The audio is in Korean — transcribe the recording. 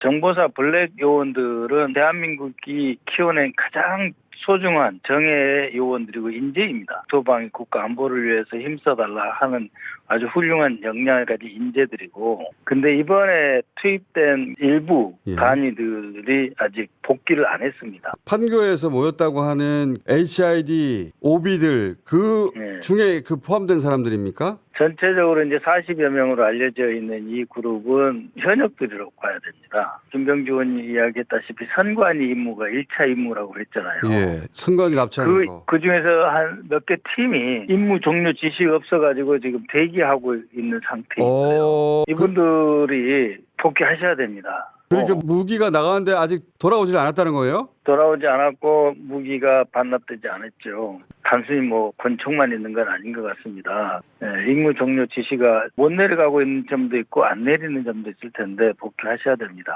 정보사 블랙 요원들은 대한민국이 키워낸 가장 소중한 정예 요원들이고 인재입니다. 소방이 국가 안보를 위해서 힘써달라 하는 아주 훌륭한 역량을 가진 인재들이고 근데 이번에 투입된 일부 예. 단위들이 아직 복귀를 안 했습니다. 판교에서 모였다고 하는 HID, OB들 그 네. 중에 그 포함된 사람들입니까? 전체적으로 이제 40여 명으로 알려져 있는 이 그룹은 현역들이라고 봐야 됩니다. 김병주 의원이 이야기했다시피 선관위 임무가 1차 임무라고 했잖아요. 예. 선관위 납치하는 그, 거. 그 중에서 한 몇 개 팀이 임무 종료 지시가 없어가지고 지금 대기하고 있는 상태입니다. 어, 그, 이분들이 복귀하셔야 됩니다. 그러니까 어, 무기가 나가는데 아직 돌아오질 않았다는 거예요? 돌아오지 않았고 무기가 반납되지 않았죠. 단순히 뭐 권총만 있는 건 아닌 것 같습니다. 예, 임무 종료 지시가 못 내려가고 있는 점도 있고 안 내리는 점도 있을 텐데 복귀하셔야 됩니다.